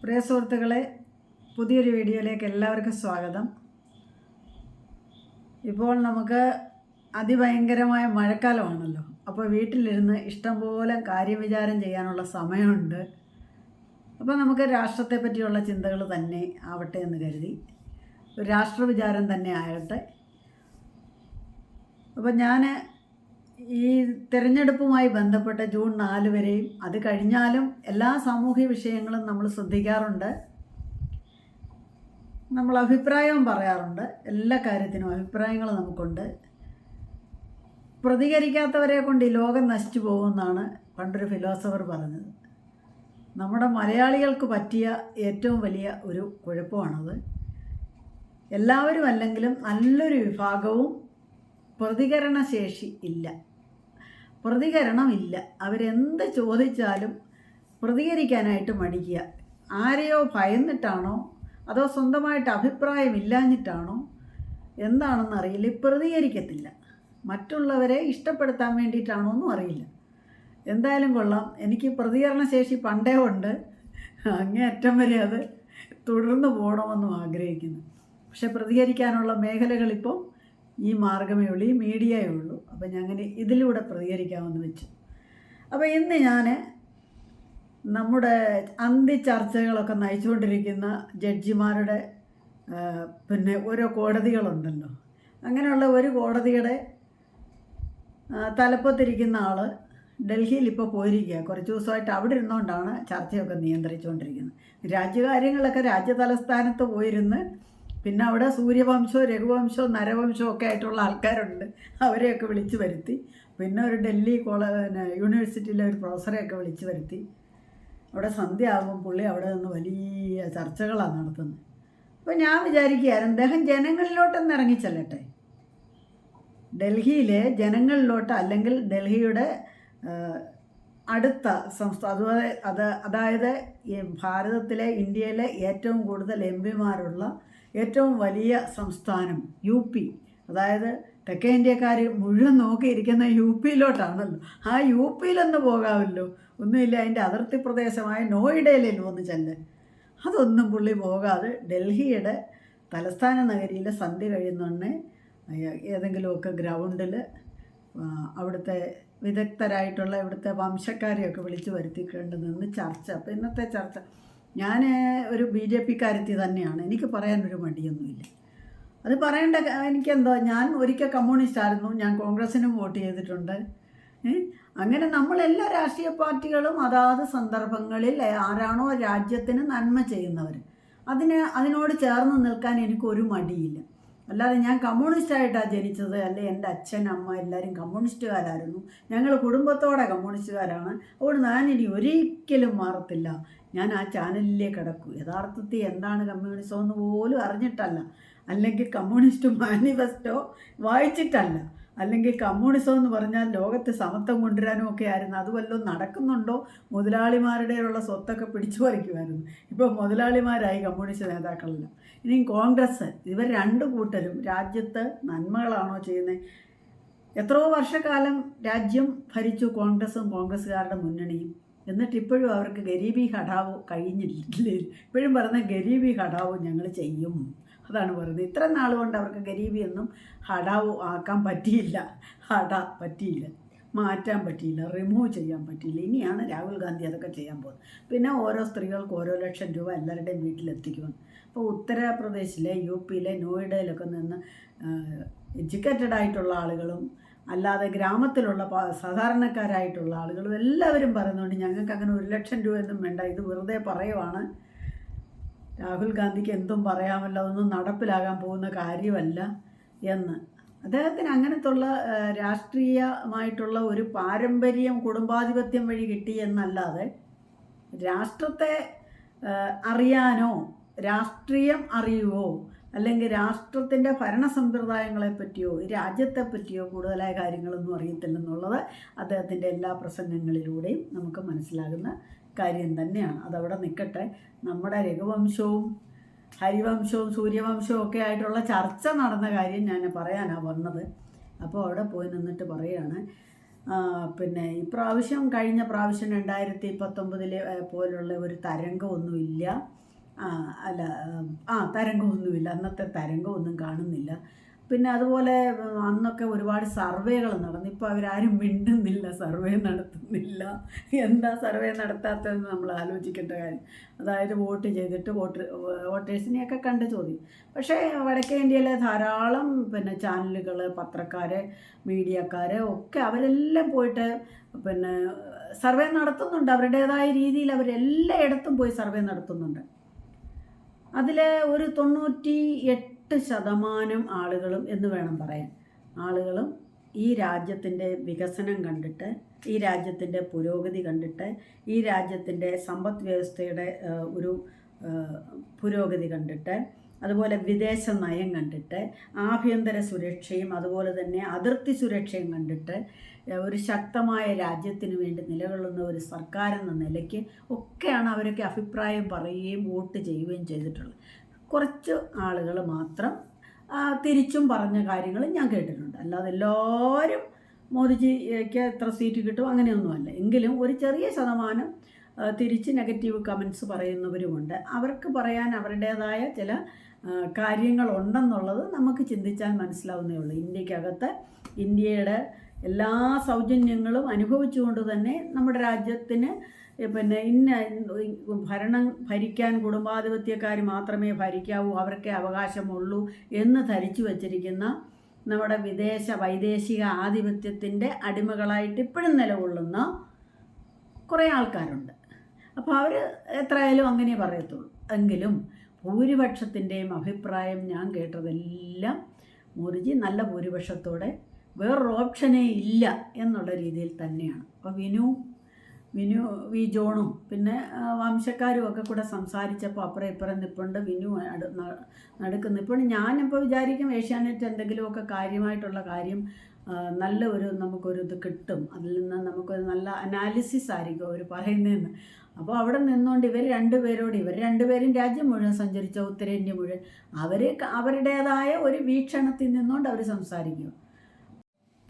പ്രിയ സുഹൃത്തുക്കളെ പുതിയൊരു വീഡിയോയിലേക്ക് എല്ലാവർക്കും സ്വാഗതം. ഇപ്പോൾ നമുക്ക് അതിഭയങ്കരമായ മഴക്കാലമാണല്ലോ. അപ്പോൾ വീട്ടിലിരുന്ന് ഇഷ്ടംപോലെ കാര്യവിചാരം ചെയ്യാനുള്ള സമയമുണ്ട്. അപ്പോൾ നമുക്ക് രാഷ്ട്രത്തെ പറ്റിയുള്ള ചിന്തകൾ തന്നെ ആവട്ടെ എന്ന് കരുതി. രാഷ്ട്രവിചാരം തന്നെ ആകട്ടെ. അപ്പോൾ ഞാൻ ഈ തിരഞ്ഞെടുപ്പുമായി ബന്ധപ്പെട്ട ജൂൺ നാല് വരെയും അത് കഴിഞ്ഞാലും എല്ലാ സാമൂഹ്യ വിഷയങ്ങളും നമ്മൾ ശ്രദ്ധിക്കാറുണ്ട്. നമ്മൾ അഭിപ്രായവും പറയാറുണ്ട്. എല്ലാ കാര്യത്തിനും അഭിപ്രായങ്ങൾ നമുക്കുണ്ട്. പ്രതികരിക്കാത്തവരെ കൊണ്ട് ഈ ലോകം നശിച്ചു പോകുമെന്നാണ് പണ്ടൊരു ഫിലോസഫർ പറഞ്ഞത്. നമ്മുടെ മലയാളികൾക്ക് പറ്റിയ ഏറ്റവും വലിയ ഒരു കുഴപ്പമാണത്. എല്ലാവരും അല്ലെങ്കിലും നല്ലൊരു വിഭാഗവും പ്രതികരണശേഷി ഇല്ല. പ്രതികരണമില്ല. അവരെന്ത് ചോദിച്ചാലും പ്രതികരിക്കാനായിട്ട് മടിക്കുക. ആരെയോ ഭയന്നിട്ടാണോ അതോ സ്വന്തമായിട്ട് അഭിപ്രായമില്ലാഞ്ഞിട്ടാണോ എന്താണെന്ന് അറിയില്ല. പ്രതികരിക്കത്തില്ല. മറ്റുള്ളവരെ ഇഷ്ടപ്പെടുത്താൻ വേണ്ടിയിട്ടാണോ എന്നും അറിയില്ല. എന്തായാലും കൊള്ളാം. എനിക്ക് പ്രതികരണശേഷി പണ്ടേ ഉണ്ട്. അങ്ങേയറ്റം വരെ അത് തുടർന്ന് പോകണമെന്നും ആഗ്രഹിക്കുന്നു. പക്ഷെ പ്രതികരിക്കാനുള്ള മേഖലകളിപ്പോൾ ഈ മാർഗമേ ഉള്ളൂ ഈ മീഡിയയേ ഉള്ളൂ. അപ്പം അങ്ങനെ ഇതിലൂടെ പ്രതികരിക്കാമെന്ന് വെച്ചു. അപ്പോൾ ഇന്ന് ഞാൻ നമ്മുടെ അന്തി ചർച്ചകളൊക്കെ നയിച്ചുകൊണ്ടിരിക്കുന്ന ജഡ്ജിമാരുടെ പിന്നെ ഓരോ കോടതികളുണ്ടല്ലോ. അങ്ങനെയുള്ള ഒരു കോടതിയുടെ തലപ്പത്തിരിക്കുന്ന ആൾ ഡൽഹിയിൽ ഇപ്പോൾ പോയിരിക്കുക കുറച്ച് ദിവസമായിട്ട് അവിടെ ഇരുന്നുകൊണ്ടാണ് ചർച്ചയൊക്കെ നിയന്ത്രിച്ചുകൊണ്ടിരിക്കുന്നത്. രാജ്യകാര്യങ്ങളൊക്കെ രാജ്യതലസ്ഥാനത്ത് പോയിരുന്ന് പിന്നെ അവിടെ സൂര്യവംശവും രഘുവംശവും നരവംശവും ഒക്കെ ആയിട്ടുള്ള ആൾക്കാരുണ്ട്. അവരെയൊക്കെ വിളിച്ചു വരുത്തി. പിന്നെ ഒരു ഡൽഹി കോളേ പിന്നെ യൂണിവേഴ്സിറ്റിയിലെ ഒരു പ്രൊഫസറെയൊക്കെ വിളിച്ചു വരുത്തി. അവിടെ സന്ധ്യ ആകുമ്പോൾ പുള്ളി അവിടെ നിന്ന് വലിയ ചർച്ചകളാണ് നടത്തുന്നത് അപ്പോൾ ഞാൻ വിചാരിക്കുകയായിരുന്നു അദ്ദേഹം ജനങ്ങളിലോട്ടൊന്ന് ഇറങ്ങിച്ചെല്ലട്ടെ ഡൽഹിയിലെ ജനങ്ങളിലോട്ട് അല്ലെങ്കിൽ ഡൽഹിയുടെ അടുത്ത സംസ്ഥാന അതുപോലെ അത് അതായത് ഭാരതത്തിലെ ഇന്ത്യയിലെ ഏറ്റവും കൂടുതൽ എം പിമാരുള്ള ഏറ്റവും വലിയ സംസ്ഥാനം യു പി. അതായത് തെക്കേ ഇന്ത്യക്കാർ മുഴുവൻ നോക്കിയിരിക്കുന്ന യു പിയിലോട്ടാണല്ലോ. ആ യു പിയിലൊന്ന് പോകാമല്ലോ. ഒന്നുമില്ല അതിന്റെ അതിർത്തി പ്രദേശമായ നോയിഡയിലും ഒന്ന് ചെല്ല്. അതൊന്നും പുള്ളി പോകാതെ ഡൽഹിയുടെ തലസ്ഥാന നഗരിയിലെ സന്ധ്യ കഴിയുന്നുണ്ടെ ഏതെങ്കിലുമൊക്കെ ഗ്രൗണ്ടിൽ അവിടുത്തെ വിദഗ്ധരായിട്ടുള്ള ഇവിടുത്തെ വംശക്കാരെയൊക്കെ വിളിച്ചു വരുത്തിക്കൊണ്ട് നിന്ന് ചർച്ച. അപ്പോൾ ഇന്നത്തെ ചർച്ച ഞാൻ ഒരു ബി ജെ പിക്കാരത്തി തന്നെയാണ്. എനിക്ക് പറയാനൊരു മടിയൊന്നുമില്ല. അത് പറയേണ്ട എനിക്കെന്തോ ഞാൻ ഒരിക്കൽ കമ്മ്യൂണിസ്റ്റ് ആയിരുന്നു. ഞാൻ കോൺഗ്രസ്സിനും വോട്ട് ചെയ്തിട്ടുണ്ട്. അങ്ങനെ അങ്ങനെ നമ്മളെല്ലാ രാഷ്ട്രീയ പാർട്ടികളും അതാത് സന്ദർഭങ്ങളിൽ ആരാണോ രാജ്യത്തിന് നന്മ ചെയ്യുന്നവർ അതിന് അതിനോട് ചേർന്ന് നിൽക്കാൻ എനിക്കൊരു മടിയില്ല. അല്ലാതെ ഞാൻ കമ്മ്യൂണിസ്റ്റായിട്ടാണ് ജനിച്ചത്. അല്ലെ എന്റെ അച്ഛൻ അമ്മ എല്ലാവരും കമ്മ്യൂണിസ്റ്റുകാരായിരുന്നു. ഞങ്ങൾ കുടുംബത്തോടെ കമ്മ്യൂണിസ്റ്റുകാരാണ്. അതുകൊണ്ട് ഞാൻ ഇനി ഒരിക്കലും മാറത്തില്ല. ഞാൻ ആ ചാനലിലേക്ക് കിടക്കൂ. യഥാർത്ഥത്തിൽ എന്താണ് കമ്മ്യൂണിസം എന്ന് പോലും അറിഞ്ഞിട്ടല്ല. അല്ലെങ്കിൽ കമ്മ്യൂണിസ്റ്റ് മാനിഫെസ്റ്റോ വായിച്ചിട്ടല്ല. അല്ലെങ്കിൽ കമ്മ്യൂണിസം എന്ന് പറഞ്ഞാൽ ലോകത്ത് സമത്വം കൊണ്ടുവരാനും ഒക്കെ ആയിരുന്നു. അത് വല്ലതും നടക്കുന്നുണ്ടോ? മുതലാളിമാരുടെയുള്ള സ്വത്തൊക്കെ പിടിച്ചു പറിക്കുമായിരുന്നു. ഇപ്പോൾ മുതലാളിമാരായി കമ്മ്യൂണിസ്റ്റ് നേതാക്കളെല്ലാം. ഇനിയും കോൺഗ്രസ് ഇവർ രണ്ട് കൂട്ടരും രാജ്യത്ത് നന്മകളാണോ ചെയ്യുന്നത്? എത്രയോ വർഷക്കാലം രാജ്യം ഭരിച്ചു കോൺഗ്രസും കോൺഗ്രസ്സുകാരുടെ മുന്നണിയും. എന്നിട്ട് ഇപ്പോഴും അവർക്ക് ഗരീബി ഹഠാവോ കഴിഞ്ഞില്ല? ഇപ്പോഴും പറയുന്ന ഗരീബി ഹഠാവോ ഞങ്ങൾ ചെയ്യും. അതാണ് പറയുന്നത്. ഇത്ര നാൾ കൊണ്ട് അവർക്ക് ഗരീബിയൊന്നും ഹഠാവോ ആക്കാൻ പറ്റിയില്ല. ഹഠ പറ്റിയില്ല. മാറ്റാൻ പറ്റിയില്ല. റിമൂവ് ചെയ്യാൻ പറ്റിയില്ല. ഇനിയാണ് രാഹുൽ ഗാന്ധി അതൊക്കെ ചെയ്യാൻ പോകുന്നത്. പിന്നെ ഓരോ സ്ത്രീകൾക്ക് ഓരോ ലക്ഷം രൂപ എല്ലാവരുടെയും വീട്ടിലെത്തിക്കുമെന്ന് അപ്പോൾ ഉത്തർപ്രദേശിലെ യു പിയിലെ നോയിഡയിലൊക്കെ നിന്ന് എഡ്യൂക്കേറ്റഡ് ആയിട്ടുള്ള ആളുകളും അല്ലാതെ ഗ്രാമത്തിലുള്ള സാധാരണക്കാരായിട്ടുള്ള ആളുകളും എല്ലാവരും പറയുന്നുണ്ട് ഞങ്ങൾക്ക് അങ്ങനെ ഒരു ലക്ഷം രൂപയൊന്നും വേണ്ട ഇത് വെറുതെ പറയുവാണ്. രാഹുൽ ഗാന്ധിക്ക് എന്തും പറയാമല്ലോ ഒന്നും നടപ്പിലാകാൻ പോകുന്ന കാര്യമല്ല എന്ന്. അദ്ദേഹത്തിന് അങ്ങനത്തുള്ള രാഷ്ട്രീയമായിട്ടുള്ള ഒരു പാരമ്പര്യം കുടുംബാധിപത്യം വഴി കിട്ടി എന്നല്ലാതെ രാഷ്ട്രത്തെ അറിയാനോ രാഷ്ട്രീയം അറിയുവോ അല്ലെങ്കിൽ രാഷ്ട്രത്തിന്റെ ഭരണ സമ്പ്രദായങ്ങളെ പറ്റിയോ രാജ്യത്തെ പറ്റിയോ കൂടുതലായ കാര്യങ്ങളൊന്നും അറിയത്തില്ലെന്നുള്ളത് അദ്ദേഹത്തിന്റെ എല്ലാ പ്രസംഗങ്ങളിലൂടെയും നമുക്ക് മനസ്സിലാകുന്ന കാര്യം തന്നെയാണ്. അതവിടെ നിൽക്കട്ടെ. നമ്മുടെ രഘുവംശവും ഹരിവംശവും സൂര്യവംശവും ഒക്കെ ആയിട്ടുള്ള ചർച്ച നടന്ന കാര്യം ഞാൻ പറയാനാണ് വന്നത്. അപ്പോൾ അവിടെ പോയി നിന്നിട്ട് പറയുകയാണ് പിന്നെ ഇപ്രാവശ്യം കഴിഞ്ഞ പ്രാവശ്യം രണ്ടായിരത്തി പത്തൊമ്പതിലെ പോലുള്ള ഒരു തരംഗമൊന്നുമില്ല. ആ, അല്ല ആ തരംഗമൊന്നുമില്ല. അന്നത്തെ തരംഗമൊന്നും കാണുന്നില്ല. പിന്നെ അതുപോലെ അന്നൊക്കെ ഒരുപാട് സർവേകൾ നടന്നു. ഇപ്പോൾ അവരാരും മിണ്ടുന്നില്ല സർവേ നടത്തുന്നില്ല. എന്താ സർവേ നടത്താത്തതെന്ന് നമ്മൾ ആലോചിക്കേണ്ട കാര്യം. അതായത് വോട്ട് ചെയ്തിട്ട് വോട്ട് വോട്ടേഴ്സിനെയൊക്കെ കണ്ട് ചോദ്യം. പക്ഷേ വടക്കേ ഇന്ത്യയിലെ ധാരാളം പിന്നെ ചാനലുകൾ പത്രക്കാർ മീഡിയക്കാർ ഒക്കെ അവരെല്ലാം പോയിട്ട് പിന്നെ സർവേ നടത്തുന്നുണ്ട്. അവരുടേതായ രീതിയിൽ അവരെല്ലായിടത്തും പോയി സർവേ നടത്തുന്നുണ്ട്. അതിൽ ഒരു തൊണ്ണൂറ്റി എട്ട് ശതമാനം ആളുകളും എന്ന് വേണം പറയാൻ. ആളുകളും ഈ രാജ്യത്തിന്റെ വികസനം കണ്ടിട്ട് ഈ രാജ്യത്തിന്റെ പുരോഗതി കണ്ടിട്ട് ഈ രാജ്യത്തിന്റെ സമ്പദ് വ്യവസ്ഥയുടെ ഒരു പുരോഗതി കണ്ടിട്ട് അതുപോലെ വിദേശ നയം കണ്ടിട്ട് ആഭ്യന്തര സുരക്ഷയും അതുപോലെ തന്നെ അതിർത്തി സുരക്ഷയും കണ്ടിട്ട് ഒരു ശക്തമായ രാജ്യത്തിന് വേണ്ടി നിലകൊള്ളുന്ന ഒരു സർക്കാർ എന്ന നിലയ്ക്ക് ഒക്കെയാണ് അവരൊക്കെ അഭിപ്രായം പറയുകയും വോട്ട് ചെയ്യുകയും ചെയ്തിട്ടുള്ളത്. കുറച്ച് ആളുകൾ മാത്രം തിരിച്ചും പറഞ്ഞ കാര്യങ്ങൾ ഞാൻ കേട്ടിട്ടുണ്ട്. അല്ലാതെ എല്ലാവരും മോദിജിക്ക് എത്ര സീറ്റ് കിട്ടും അങ്ങനെയൊന്നുമല്ല. എങ്കിലും ഒരു ചെറിയ ശതമാനം തിരിച്ച് നെഗറ്റീവ് കമൻസ് പറയുന്നവരുമുണ്ട്. അവർക്ക് പറയാൻ അവരുടേതായ ചില കാര്യങ്ങളുണ്ടെന്നുള്ളത് നമുക്ക് ചിന്തിച്ചാൽ മനസ്സിലാവുന്നേ ഉള്ളൂ. ഇന്ത്യക്കകത്ത് ഇന്ത്യയുടെ എല്ലാ സൗജന്യങ്ങളും അനുഭവിച്ചുകൊണ്ട് തന്നെ നമ്മുടെ രാജ്യത്തിന് പിന്നെ ഇന്ന ഭരണം ഭരിക്കാൻ കുടുംബാധിപത്യക്കാർ മാത്രമേ ഭരിക്കാവൂ അവർക്കേ അവകാശമുള്ളൂ എന്ന് ധരിച്ചു വച്ചിരിക്കുന്ന നമ്മുടെ വിദേശ വൈദേശിക ആധിപത്യത്തിന്റെ അടിമകളായിട്ട് ഇപ്പോഴും നിലകൊള്ളുന്ന കുറേ ആൾക്കാരുണ്ട്. അപ്പോൾ അവർ എത്രയായാലും അങ്ങനെ പറയത്തുള്ളൂ. എങ്കിലും ഭൂരിപക്ഷത്തിന്റെയും അഭിപ്രായം ഞാൻ കേട്ടതെല്ലാം മോദിജി നല്ല ഭൂരിപക്ഷത്തോടെ വേറൊരു ഓപ്ഷനേ ഇല്ല എന്നുള്ള രീതിയിൽ തന്നെയാണ്. അപ്പോൾ വിനു വിനു വി ജോണും പിന്നെ വംശക്കാരും ഒക്കെ കൂടെ സംസാരിച്ചപ്പോൾ അപ്പുറം ഇപ്പുറം നിൽപ്പുണ്ട് വിനു നടക്കുന്നു നിൽപ്പുണ്ട് ഞാനിപ്പോൾ വിചാരിക്കും ഏഷ്യാനെറ്റ് എന്തെങ്കിലുമൊക്കെ കാര്യമായിട്ടുള്ള കാര്യം നല്ല ഒരു നമുക്കൊരു ഇത് കിട്ടും. അതിൽ നിന്ന് നമുക്കൊരു നല്ല അനാലിസിസ് ആയിരിക്കും അവർ പറയുന്നതെന്ന്. അപ്പോൾ അവിടെ നിന്നുകൊണ്ട് ഇവർ രണ്ടുപേരോട് ഇവർ രണ്ടുപേരും രാജ്യം മുഴുവൻ സഞ്ചരിച്ച ഉത്തരേന്ത്യ മുഴുവൻ അവർ അവരുടേതായ ഒരു വീക്ഷണത്തിൽ നിന്നുകൊണ്ട് അവർ സംസാരിക്കും.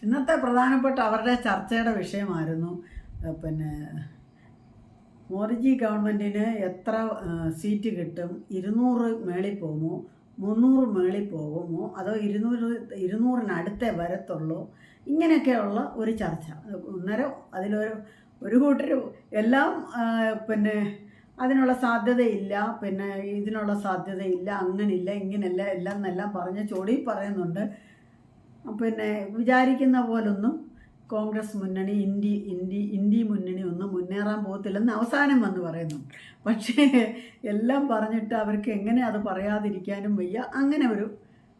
ഇന്നത്തെ പ്രധാനപ്പെട്ട അവരുടെ ചർച്ചയുടെ വിഷയമായിരുന്നു പിന്നെ മോർജി ഗവൺമെന്റിന് എത്ര സീറ്റ് കിട്ടും? ഇരുന്നൂറ് മേളിൽ പോകുമോ? മുന്നൂറ് മേളിൽ പോകുമോ? അതോ ഇരുന്നൂറ് ഇരുന്നൂറിനടുത്തേ വരത്തുള്ളൂ? ഇങ്ങനെയൊക്കെയുള്ള ഒരു ചർച്ച. അന്നേരം അതിലൊരു ഒരു കൂട്ടർ എല്ലാം പിന്നെ അതിനുള്ള സാധ്യതയില്ല പിന്നെ ഇതിനുള്ള സാധ്യതയില്ല അങ്ങനില്ല ഇങ്ങനെയല്ല എല്ലാം എന്നെല്ലാം പറഞ്ഞ് ചൊടി പറയുന്നുണ്ട്. പിന്നെ വിചാരിക്കുന്ന പോലൊന്നും കോൺഗ്രസ് മുന്നണി ഇന്ത്യ ഇന്ത്യ ഇന്ത്യ മുന്നണി ഒന്നും മുന്നേറാൻ പോകത്തില്ലെന്ന് അവസാനം വന്ന് പറയുന്നു. പക്ഷേ എല്ലാം പറഞ്ഞിട്ട് അവർക്ക് എങ്ങനെ അത് പറയാതിരിക്കാനും വയ്യ. അങ്ങനെ ഒരു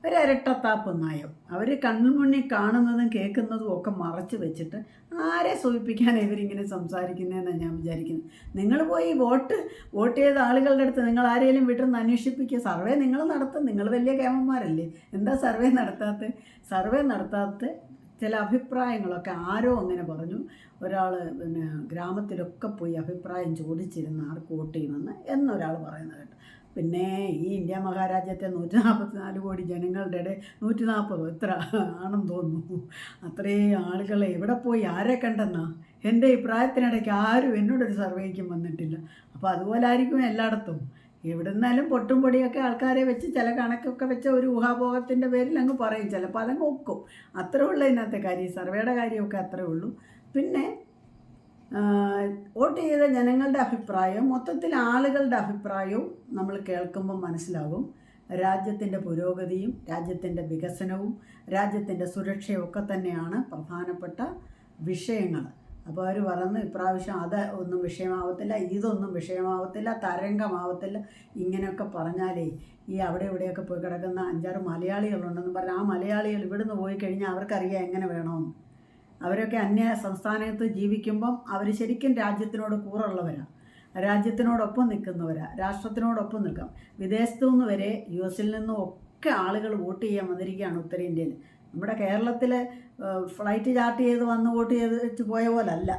ഒരു നയം അവർ കണ്ണുമുന്നിൽ കാണുന്നതും കേൾക്കുന്നതും ഒക്കെ മറച്ചു വെച്ചിട്ട് ആരെ സൂചിപ്പിക്കാനാണ് ഇവരിങ്ങനെ സംസാരിക്കുന്നതെന്നാണ് ഞാൻ വിചാരിക്കുന്നത് നിങ്ങൾ പോയി വോട്ട് വോട്ട് ചെയ്ത ആളുകളുടെ അടുത്ത് നിങ്ങൾ ആരെങ്കിലും വീട്ടിൽ അന്വേഷിപ്പിക്കുക. സർവേ നിങ്ങൾ നടത്തും. നിങ്ങൾ വലിയ കേമന്മാരല്ലേ? എന്താ സർവേ നടത്താത്ത? സർവേ നടത്താത്ത ചില അഭിപ്രായങ്ങളൊക്കെ ആരോ അങ്ങനെ പറഞ്ഞു. ഒരാൾ പിന്നെ ഗ്രാമത്തിലൊക്കെ പോയി അഭിപ്രായം ചോദിച്ചിരുന്ന ആർക്ക് വോട്ട് ചെയ്യുമെന്ന് എന്നൊരാൾ പറയുന്നത് കേട്ടു. പിന്നെ ഈ ഇന്ത്യ മഹാരാജ്യത്തെ നൂറ്റി നാൽപ്പത്തി നാല് കോടി ജനങ്ങളുടെ ഇടയിൽ നൂറ്റി നാൽപ്പത് എത്ര ആണെന്ന് തോന്നുന്നു. അത്രയും ആളുകളെ എവിടെ പോയി ആരെ കണ്ടെന്നാ? എന്റെ ഈ ആരും എന്നോടൊരു സർവേക്കും വന്നിട്ടില്ല. അപ്പോൾ അതുപോലെ ആയിരിക്കും എല്ലായിടത്തും. എവിടെ നിന്നാലും പൊട്ടും പൊടിയൊക്കെ ആൾക്കാരെ വെച്ച് ചില കണക്കൊക്കെ വെച്ച ഒരു ഊഹാഭോഗത്തിന്റെ പേരിൽ അങ്ങ് പറയും. ചിലപ്പോൾ അതങ്ങ് ഒക്കും. അത്രേ ഉള്ളൂ ഇന്നത്തെ കാര്യം. സർവേയുടെ കാര്യമൊക്കെ അത്രേ ഉള്ളൂ. പിന്നെ വോട്ട് ചെയ്ത ജനങ്ങളുടെ അഭിപ്രായം മൊത്തത്തിൽ ആളുകളുടെ അഭിപ്രായവും നമ്മൾ കേൾക്കുമ്പോൾ മനസ്സിലാകും. രാജ്യത്തിന്റെ പുരോഗതിയും രാജ്യത്തിന്റെ വികസനവും രാജ്യത്തിന്റെ സുരക്ഷയും ഒക്കെ തന്നെയാണ് പ്രധാനപ്പെട്ട വിഷയങ്ങൾ. അപ്പോൾ അവർ പറഞ്ഞു ഇപ്രാവശ്യം അത് ഒന്നും വിഷയമാവത്തില്ല ഇതൊന്നും വിഷയമാവത്തില്ല തരംഗമാവത്തില്ല. ഇങ്ങനെയൊക്കെ പറഞ്ഞാലേ ഈ അവിടെ ഇവിടെയൊക്കെ പോയി കിടക്കുന്ന അഞ്ചാറ് മലയാളികളുണ്ടെന്ന് പറഞ്ഞാൽ ആ മലയാളികൾ ഇവിടുന്ന് പോയി കഴിഞ്ഞാൽ അവർക്കറിയാം എങ്ങനെ വേണമെന്ന്. അവരൊക്കെ അന്യ സംസ്ഥാനത്ത് ജീവിക്കുമ്പം അവർ ശരിക്കും രാജ്യത്തിനോട് കൂറുള്ളവരാണ് രാജ്യത്തിനോടൊപ്പം നിൽക്കുന്നവരാണ് രാഷ്ട്രത്തിനോടൊപ്പം നിൽക്കാം. വിദേശത്തു നിന്ന് വരെ യു എസിൽ നിന്നും ഒക്കെ ആളുകൾ വോട്ട് ചെയ്യാൻ വന്നിരിക്കുകയാണ് ഉത്തരേന്ത്യയിൽ. നമ്മുടെ കേരളത്തിൽ ഫ്ലൈറ്റ് ചാർട്ട് ചെയ്ത് വന്ന് വോട്ട് ചെയ്ത് പോയ പോലല്ല.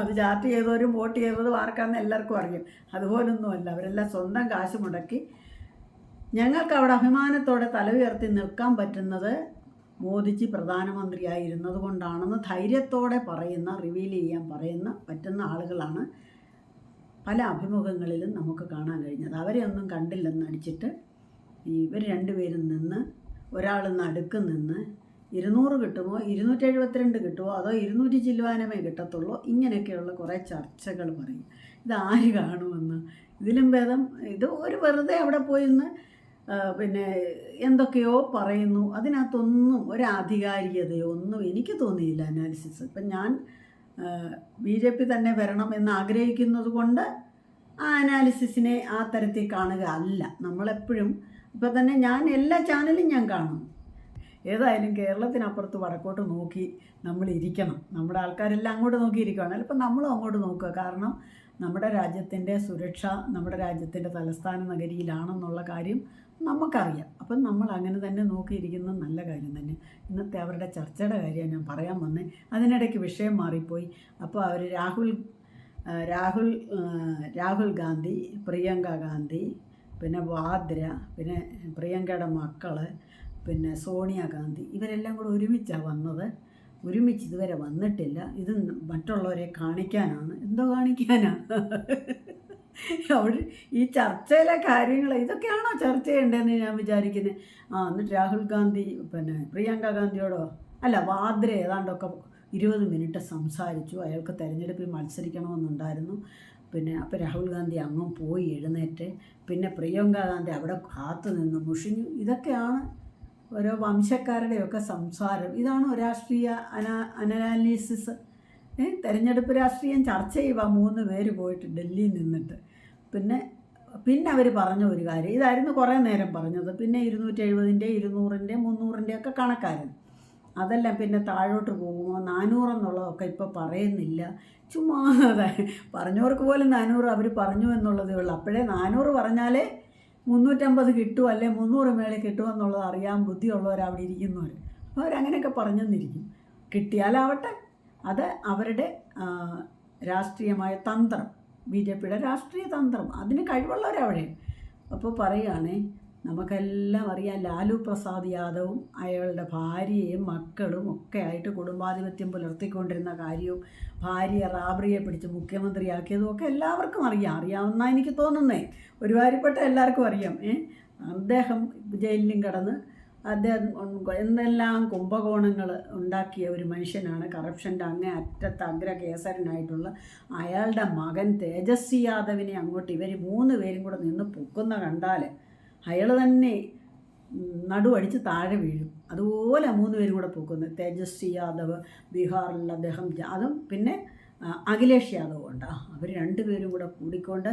അത് ചാർട്ട് ചെയ്തവരും വോട്ട് ചെയ്തതും ആർക്കാന്ന് എല്ലാവർക്കും അറിയാം. അതുപോലൊന്നുമല്ല. അവരെല്ലാം സ്വന്തം കാശ് മുടക്കി ഞങ്ങൾക്ക് അവിടെ അഭിമാനത്തോടെ തല ഉയർത്തി നിൽക്കാൻ പറ്റുന്നത് മോദിജി പ്രധാനമന്ത്രിയായിരുന്നത് കൊണ്ടാണെന്ന് ധൈര്യത്തോടെ പറയുന്ന റിവീൽ ചെയ്യാൻ പറയുന്ന പറ്റുന്ന ആളുകളാണ് പല അഭിമുഖങ്ങളിലും നമുക്ക് കാണാൻ കഴിഞ്ഞത്. അവരെ ഒന്നും കണ്ടില്ലെന്ന് അടിച്ചിട്ട് ഇവർ രണ്ടുപേരും നിന്ന് ഒരാൾ നടുക്ക് നിന്ന് ഇരുന്നൂറ് കിട്ടുമോ ഇരുന്നൂറ്റി എഴുപത്തിരണ്ട് കിട്ടുമോ അതോ ഇരുന്നൂറ്റി ചില്ലുവാനമേ കിട്ടത്തുള്ളൂ ഇങ്ങനെയൊക്കെയുള്ള കുറേ ചർച്ചകൾ പറയും. ഇത് ആര് കാണുമെന്ന്. ഇതിലും ഭേദം ഇത് ഒരു വെറുതെ അവിടെ പോയിരുന്ന് ആ, പിന്നെ എന്തൊക്കെയോ പറയുന്നു. അതിനകത്തൊന്നും ഒരു ആധികാരികതയോ ഒന്നും എനിക്ക് തോന്നിയില്ല അനാലിസിസ്. ഇപ്പം ഞാൻ ബി ജെ പി തന്നെ വരണം എന്ന് ആഗ്രഹിക്കുന്നത് കൊണ്ട് ആ അനാലിസിസിനെ ആ തരത്തിൽ കാണുക അല്ല. നമ്മളെപ്പോഴും ഇപ്പം തന്നെ ഞാൻ എല്ലാ ചാനലും ഞാൻ കാണും. ഏതായാലും കേരളത്തിനപ്പുറത്ത് വടക്കോട്ട് നോക്കി നമ്മൾ ഇരിക്കണം. നമ്മുടെ ആൾക്കാരെല്ലാം അങ്ങോട്ട് നോക്കി നോക്കിയിരിക്കുകയാണ് ചിലപ്പോൾ നമ്മളും അങ്ങോട്ട് നോക്കുക. കാരണം നമ്മുടെ രാജ്യത്തിന്റെ സുരക്ഷ നമ്മുടെ രാജ്യത്തിന്റെ തലസ്ഥാന നഗരിയിലാണെന്നുള്ള കാര്യം നമുക്കറിയാം. അപ്പം നമ്മൾ അങ്ങനെ തന്നെ നോക്കിയിരിക്കുന്നത് നല്ല കാര്യം തന്നെ. ഇന്നത്തെ അവരുടെ ചർച്ചയുടെ കാര്യം ഞാൻ പറയാൻ വന്നേ. അതിനിടയ്ക്ക് വിഷയം മാറിപ്പോയി. അപ്പോൾ അവർ രാഹുൽ രാഹുൽ രാഹുൽ ഗാന്ധി പ്രിയങ്ക ഗാന്ധി പിന്നെ വാദ്ര പിന്നെ പ്രിയങ്കയുടെ മക്കൾ പിന്നെ സോണിയ ഗാന്ധി ഇവരെല്ലാം കൂടെ ഒരുമിച്ചാണ് വന്നത്. ഒരുമിച്ച് ഇതുവരെ വന്നിട്ടില്ല. ഇത് മറ്റുള്ളവരെ കാണിക്കാനാണ്. എന്തോ കാണിക്കാനാ? അവിടെ ഈ ചർച്ചയിലെ കാര്യങ്ങൾ ഇതൊക്കെയാണോ ചർച്ച ചെയ്യേണ്ടതെന്ന് ഞാൻ വിചാരിക്കുന്നത് ആ എന്നിട്ട് രാഹുൽ ഗാന്ധി പിന്നെ പ്രിയങ്ക ഗാന്ധിയോടോ? അല്ല വാദ്ര ഏതാണ്ടൊക്കെ ഇരുപത് മിനിറ്റ് സംസാരിച്ചു. അയാൾക്ക് തിരഞ്ഞെടുപ്പിൽ മത്സരിക്കണമെന്നുണ്ടായിരുന്നു. പിന്നെ അപ്പോൾ രാഹുൽ ഗാന്ധി അങ്ങും പോയി എഴുന്നേറ്റ്. പിന്നെ പ്രിയങ്ക ഗാന്ധി അവിടെ കാത്തു നിന്ന് മുഷിഞ്ഞു. ഇതൊക്കെയാണ് ഓരോ വംശക്കാരുടെയൊക്കെ സംസാരം. ഇതാണ് രാഷ്ട്രീയ അനാ അനാലിസിസ്. തിരഞ്ഞെടുപ്പ് രാഷ്ട്രീയം ചർച്ച ചെയ്യുക. മൂന്ന് പേര് പോയിട്ട് ഡൽഹിയിൽ നിന്നിട്ട്. പിന്നെ പിന്നെ അവർ പറഞ്ഞ ഒരു കാര്യം. ഇതായിരുന്നു കുറേ നേരം പറഞ്ഞത്. പിന്നെ ഇരുന്നൂറ്റി എഴുപതിന്റെ ഇരുന്നൂറിന്റെ മുന്നൂറിന്റെ ഒക്കെ കണക്കായിരുന്നു. അതെല്ലാം പിന്നെ താഴോട്ട് പോകുമോ? നാനൂറെന്നുള്ളതൊക്കെ ഇപ്പോൾ പറയുന്നില്ല. ചുമ്മാ പറഞ്ഞവർക്ക് പോലും നാനൂറ് അവർ പറഞ്ഞു എന്നുള്ളതേ ഉള്ളൂ. അപ്പോഴേ നാനൂറ് പറഞ്ഞാലേ മുന്നൂറ്റമ്പത് കിട്ടുമോ അല്ലെ? മുന്നൂറ് മേളിൽ കിട്ടുമോ എന്നുള്ളത് അറിയാൻ ബുദ്ധിയുള്ളവർ അവിടെ ഇരിക്കുന്നവർ അപ്പോൾ അവരങ്ങനെയൊക്കെ പറഞ്ഞെന്നിരിക്കും. കിട്ടിയാലാവട്ടെ. അത് അവരുടെ രാഷ്ട്രീയമായ തന്ത്രം. ബി ജെ പിയുടെ രാഷ്ട്രീയ തന്ത്രം. അതിന് കഴിവുള്ളവരവിടെ. അപ്പോൾ പറയുകയാണേ നമുക്കെല്ലാം അറിയാം ലാലു പ്രസാദ് യാദവും അയാളുടെ ഭാര്യയും മക്കളും ഒക്കെ ആയിട്ട് കുടുംബാധിപത്യം പുലർത്തിക്കൊണ്ടിരുന്ന കാര്യവും ഭാര്യ റാബ്രിയെ പിടിച്ച് മുഖ്യമന്ത്രിയാക്കിയതും ഒക്കെ എല്ലാവർക്കും അറിയാം. അറിയാവുന്ന എനിക്ക് തോന്നുന്നേ. ഒരുമാതിരിപ്പെട്ട എല്ലാവർക്കും അറിയാം. അദ്ദേഹം ജയിലിലും കിടന്ന് അദ്ദേഹം എന്തെല്ലാം കുംഭകോണങ്ങൾ ഉണ്ടാക്കിയ ഒരു മനുഷ്യനാണ്. കറപ്ഷന്റെ അങ്ങേ അറ്റത്ത് അഗ്രകേസരനായിട്ടുള്ള അയാളുടെ മകൻ തേജസ്വി യാദവിനെ അങ്ങോട്ട് ഇവർ മൂന്ന് പേരും കൂടെ നിന്ന് പൊക്കുന്ന കണ്ടാൽ അയാൾ തന്നെ നടുവടിച്ച് താഴെ വീഴും. അതുപോലെ മൂന്ന് പേരും കൂടെ പൊക്കുന്നത് തേജസ്വി യാദവ് ബീഹാറിൽ അദ്ദേഹം അതും പിന്നെ അഖിലേഷ് യാദവ് ഉണ്ട്. അവർ രണ്ടുപേരും കൂടെ കൂടിക്കൊണ്ട്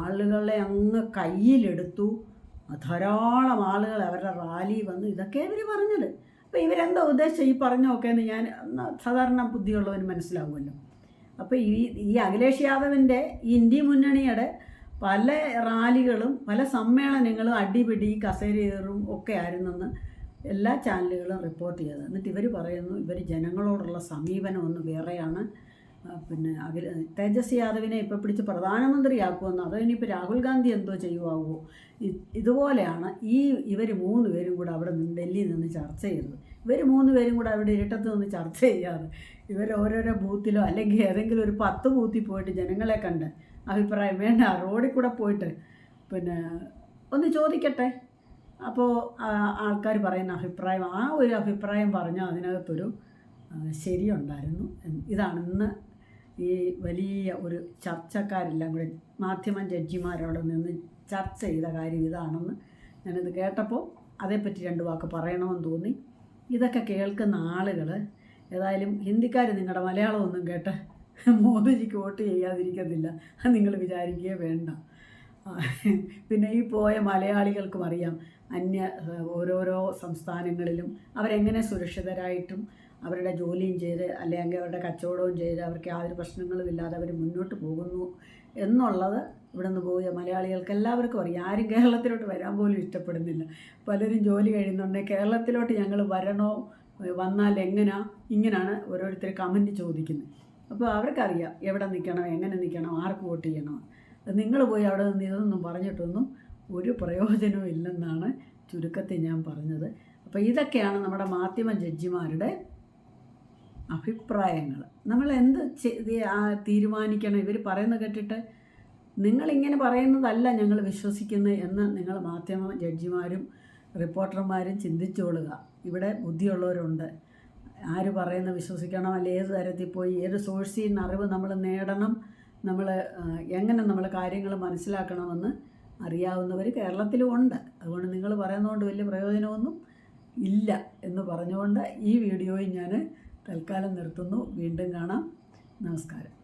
ആളുകളെ അങ്ങ് കയ്യിലെടുത്തു. ധാരാളം ആളുകൾ അവരുടെ റാലി വന്നു. ഇതൊക്കെ ഇവർ പറഞ്ഞത്. അപ്പോൾ ഇവരെന്താ ഉദ്ദേശിച്ചത് ഈ പറഞ്ഞൊക്കെ എന്ന് ഞാൻ സാധാരണ ബുദ്ധിയുള്ളവന് മനസ്സിലാവുമല്ലോ. അപ്പോൾ ഈ ഈ അഖിലേഷ് യാദവിന്റെ ഇന്ത്യ മുന്നണിയുടെ പല റാലികളും പല സമ്മേളനങ്ങളും അടിപിടി കസേരയേറും ഒക്കെ ആയിരുന്നെന്ന് എല്ലാ ചാനലുകളും റിപ്പോർട്ട് ചെയ്തത്. എന്നിട്ട് ഇവർ പറയുന്നു ഇവർ ജനങ്ങളോടുള്ള സമീപനം ഒന്ന് വേറെയാണ്. പിന്നെ അഖിൽ തേജസ്വി യാദവിനെ ഇപ്പോൾ പിടിച്ച് പ്രധാനമന്ത്രിയാക്കുമെന്ന് അതോ ഇനിയിപ്പോൾ രാഹുൽ ഗാന്ധി എന്തോ ചെയ്യുവാകുമോ ഇതുപോലെയാണ് ഈ ഇവർ മൂന്ന് പേരും കൂടെ അവിടെ നിന്ന് ഡൽഹിയിൽ നിന്ന് ചർച്ച ചെയ്യുന്നത് ഇവർ മൂന്ന് പേരും കൂടെ അവിടെ ഇരട്ടത്ത് നിന്ന് ചർച്ച ചെയ്യാതെ ഇവർ ഓരോരോ ബൂത്തിലോ അല്ലെങ്കിൽ ഏതെങ്കിലും ഒരു പത്ത് ബൂത്തിൽ പോയിട്ട് ജനങ്ങളെ കണ്ട് അഭിപ്രായം വേണ്ട റോഡിൽ കൂടെ പോയിട്ട് പിന്നെ ഒന്ന് ചോദിക്കട്ടെ. അപ്പോൾ ആൾക്കാർ പറയുന്ന അഭിപ്രായം ആ ഒരു അഭിപ്രായം പറഞ്ഞാൽ അതിനകത്തൊരു ശരിയുണ്ടായിരുന്നു. ഇതാണ് ഇന്ന് ഈ വലിയ ഒരു ചർച്ചക്കാരെല്ലാം കൂടെ മാധ്യമ ജഡ്ജിമാരോട് നിന്ന് ചർച്ച ചെയ്ത കാര്യം ഇതാണെന്ന് ഞാനിത് കേട്ടപ്പോൾ അതേപ്പറ്റി രണ്ട് വാക്ക് പറയണമെന്ന് തോന്നി. ഇതൊക്കെ കേൾക്കുന്ന ആളുകൾ ഏതായാലും ഹിന്ദിക്കാർ നിങ്ങളുടെ മലയാളമൊന്നും കേട്ട് മോദിജിക്ക് വോട്ട് ചെയ്യാതിരിക്കത്തില്ല നിങ്ങൾ വിചാരിക്കുകയേ വേണ്ട. പിന്നെ ഈ പോയ മലയാളികൾക്കും അറിയാം അന്യ ഓരോരോ സംസ്ഥാനങ്ങളിലും അവരെങ്ങനെ സുരക്ഷിതരായിട്ടും അവരുടെ ജോലിയും ചെയ്ത് അല്ലെങ്കിൽ അവരുടെ കച്ചവടവും ചെയ്ത് അവർക്ക് യാതൊരു പ്രശ്നങ്ങളും ഇല്ലാതെ അവർ മുന്നോട്ട് പോകുന്നു എന്നുള്ളത് ഇവിടെ നിന്ന് പോയ മലയാളികൾക്ക് എല്ലാവർക്കും അറിയാം. ആരും കേരളത്തിലോട്ട് വരാൻ പോലും ഇഷ്ടപ്പെടുന്നില്ല. പലരും ജോലി കഴിയുന്നുണ്ടെങ്കിൽ കേരളത്തിലോട്ട് ഞങ്ങൾ വരണോ വന്നാൽ എങ്ങനെയാ ഇങ്ങനെയാണ് ഓരോരുത്തർ കമന്റ് ചോദിക്കുന്നത്. അപ്പോൾ അവർക്കറിയാം എവിടെ നിൽക്കണം എങ്ങനെ നിൽക്കണം ആർക്ക് വോട്ട് ചെയ്യണം. നിങ്ങൾ പോയി അവിടെ നിന്ന് ഇതൊന്നും പറഞ്ഞിട്ടൊന്നും ഒരു പ്രയോജനവും ഇല്ലെന്നാണ് ചുരുക്കത്തിൽ ഞാൻ പറഞ്ഞത്. അപ്പോൾ ഇതൊക്കെയാണ് നമ്മുടെ മാധ്യമ ജഡ്ജിമാരുടെ അഭിപ്രായങ്ങൾ നമ്മൾ എന്ത് തീരുമാനിക്കണം? ഇവർ പറയുന്നത് കേട്ടിട്ട് നിങ്ങളിങ്ങനെ പറയുന്നതല്ല ഞങ്ങൾ വിശ്വസിക്കുന്നത് എന്ന് നിങ്ങൾ മാധ്യമ ജഡ്ജിമാരും റിപ്പോർട്ടർമാരും ചിന്തിച്ചോളുക. ഇവിടെ ബുദ്ധിയുള്ളവരുണ്ട്. ആര് പറയുന്ന വിശ്വസിക്കണം? അല്ലെ ഏത് തരത്തിൽ പോയി? ഏത് സോഴ്സിൽ നിന്ന് അറിവ് നമ്മൾ നേടണം? നമ്മൾ എങ്ങനെ നമ്മൾ കാര്യങ്ങൾ മനസ്സിലാക്കണമെന്ന് അറിയാവുന്നവർ കേരളത്തിലും ഉണ്ട്. അതുകൊണ്ട് നിങ്ങൾ പറയുന്നതുകൊണ്ട് വലിയ പ്രയോജനമൊന്നും ഇല്ല എന്ന് പറഞ്ഞുകൊണ്ട് ഈ വീഡിയോയിൽ ഞാൻ തൽക്കാലം നിർത്തുന്നു. വീണ്ടും കാണാം. നമസ്കാരം.